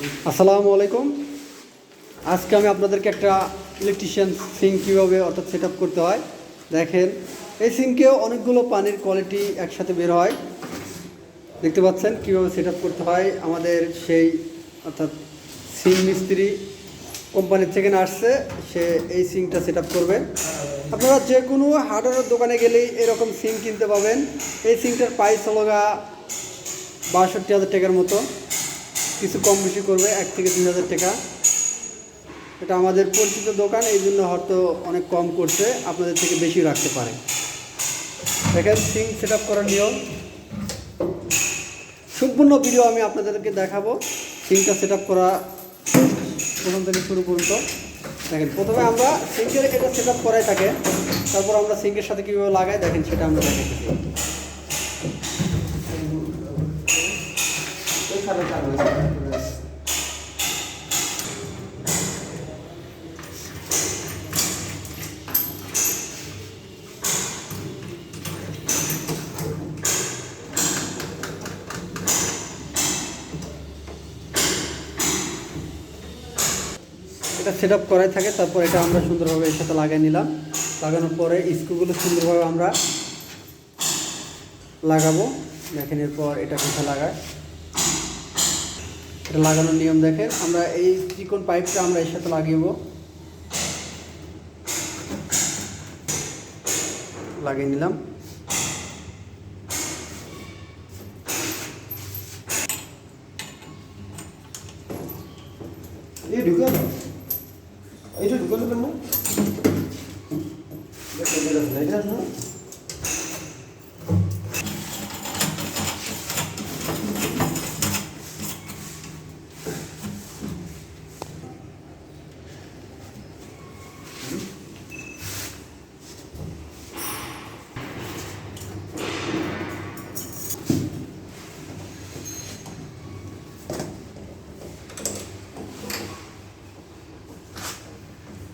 আসসালামু আলাইকুম। আজকে আমি আপনাদেরকে একটা ইলেকট্রিশিয়ান সিঙ্ক কীভাবে অর্থাৎ সেট করতে হয়, দেখেন। এই সিঙ্কেও অনেকগুলো পানির কোয়ালিটি একসাথে বের হয়। দেখতে পাচ্ছেন কীভাবে সেট করতে হয় আমাদের সেই, অর্থাৎ সিম মিস্ত্রি কোম্পানির থেকে আসছে, সে এই সিঙ্কটা সেট করবে। আপনারা যে কোনো হার্ডওয়্যার দোকানে গেলেই এরকম সিম কিনতে পাবেন। এই সিমটার প্রাইস হলো বাষট্টি হাজার টাকার মতো। কিছু কম বেশি করবে, এক থেকে তিন হাজার টাকা। এটা আমাদের পরিচিত দোকান, এই জন্য হয়তো অনেক কম করছে, আপনাদের থেকে বেশি রাখতে পারে। দেখেন, সিং সেট আপ করার নিয়ম। সম্পূর্ণ ভিডিও আমি আপনাদেরকে দেখাবো। সিংটা সেট আপ করা প্রথম থেকে শুরু পর্যন্ত। দেখেন, প্রথমে আমরা সিঙ্কের এটা সেট আপ করাই থাকে তারপর আমরা সিঙ্কের সাথে কীভাবে লাগাই, দেখেন, সেটা আমরা দেখাচ্ছি এটা সেট আপ করাই থাকে, তারপর এটা আমরা সুন্দরভাবে এর সাথে লাগাই নিলাম। লাগানোর পরে স্ক্রুগুলো সুন্দরভাবে আমরা লাগাবো। দেখেন এরপর এটা কোথায় লাগায়। এটা লাগানোর নিয়ম দেখেন। আমরা এই চিকন পাইপটা আমরা এর সাথে লাগিয়ে লাগিয়ে নিলাম। এই ঢুকানো এইটা ঢুকানো কেন? এটা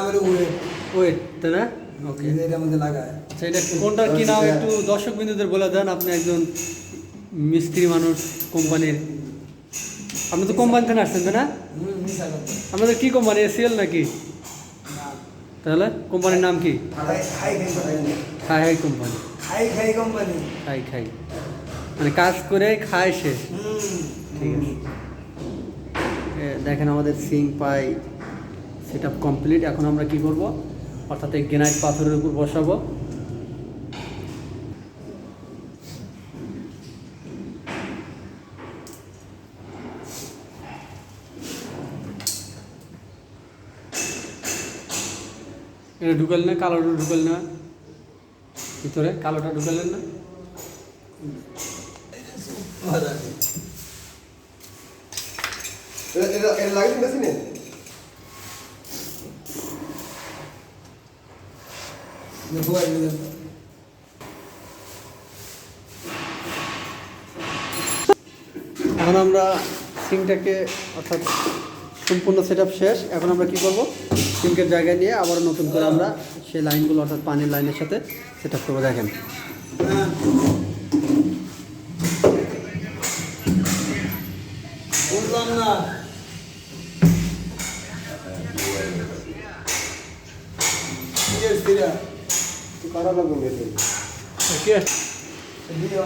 আমার ওয়েট। তাই না? ওকে সেটা কোনটার কি নাম একটু দর্শক বিন্দুদের বলে দেন আপনি একজন মিস্ত্রি মানুষ কোম্পানির। আপনি তো কোম্পানি থেকে আসছেন তাই না? আপনাদের কি কোম্পানি এসিএল নাকি? তাহলে কোম্পানির নাম কি? খাই হাই কোম্পানি। খাই খাই মানে কাজ করে খায় শেষ। ঠিক আছে। দেখেন আমাদের সিং পাই সেট কমপ্লিট এখন আমরা কি করব? অর্থাৎ এই গ্রানাইট পাথরের উপর বসাবো। এটা ঢুকাল না, কালোটা ঢুকাল না? ভিতরে কালোটা ঢুকালেন না? বেশি নেই এখন আমরা সিঙ্কটাকে অর্থাৎ সম্পূর্ণ সেট শেষ। এখন আমরা কি করব? সিঙ্কের জায়গায় নিয়ে আবার নতুন করে আমরা সেই লাইনগুলো অর্থাৎ পানির লাইনের সাথে সেট আপ করব। দেখেন। কারা লাগবে ওকে দিয়ে